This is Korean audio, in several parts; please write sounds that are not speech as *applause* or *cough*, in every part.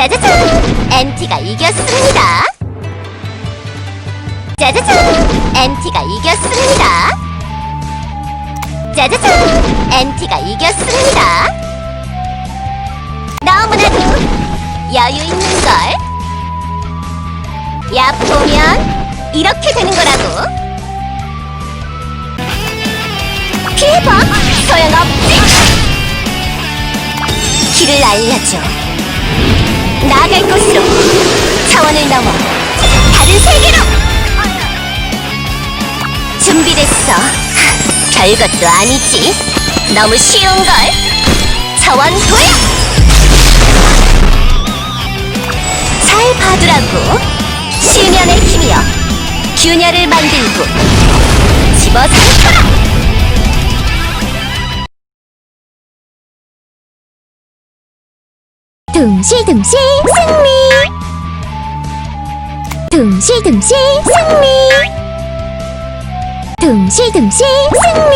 짜자잔! MT가 이겼습니다. 짜자잔! MT가 이겼습니다. 짜자잔! MT가 이겼습니다. 너무나도 여유 있는 걸. 야, 보면 이렇게 되는 거라고. 피해봐! 소용없지! 길을 알려줘. 나아갈 곳으로 차원을 넘어 다른 세계로! 준비됐어. 별것도 아니지. 너무 쉬운걸. 차원 도약 잘 봐두라고. 실면의 힘이여. 균열을 만들고 집어삼켜라 둥실둥실 승리. 둥실둥실 승리. 둥실둥실 승리.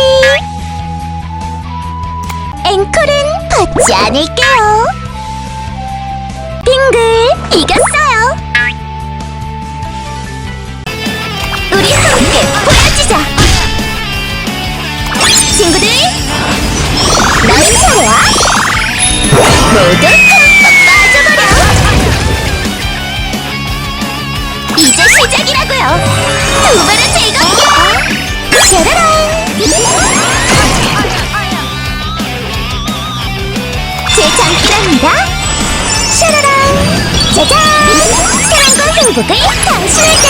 앵콜은 받지 않을게요. 빙글 이겼어 시작이라고요. 두 배로 즐겁게. 샤라란 제 장기랍니다. 샤라란 짜잔! 사랑과 행복을 당신에게.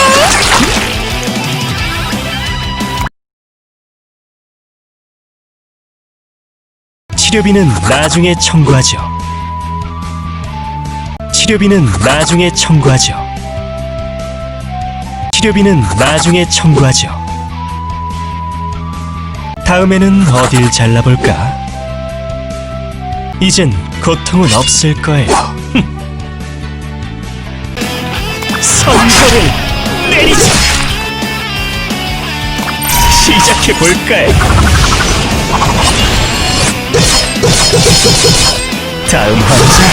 치료비는 나중에 청구하죠. 치료비는 나중에 청구하죠. 치료비는 나중에 청구하죠. 다음에는 어딜 잘라볼까? 이젠 고통은 없을 거예요. 선거를 내리자! 시작해볼까요? 다음 환자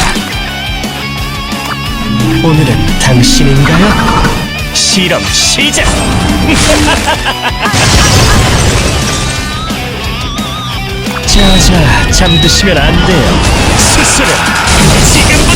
오늘은 당신인가요? 실험 시작! *laughs* 자자 잠드시면 안 돼요 수술은 지금부터입니다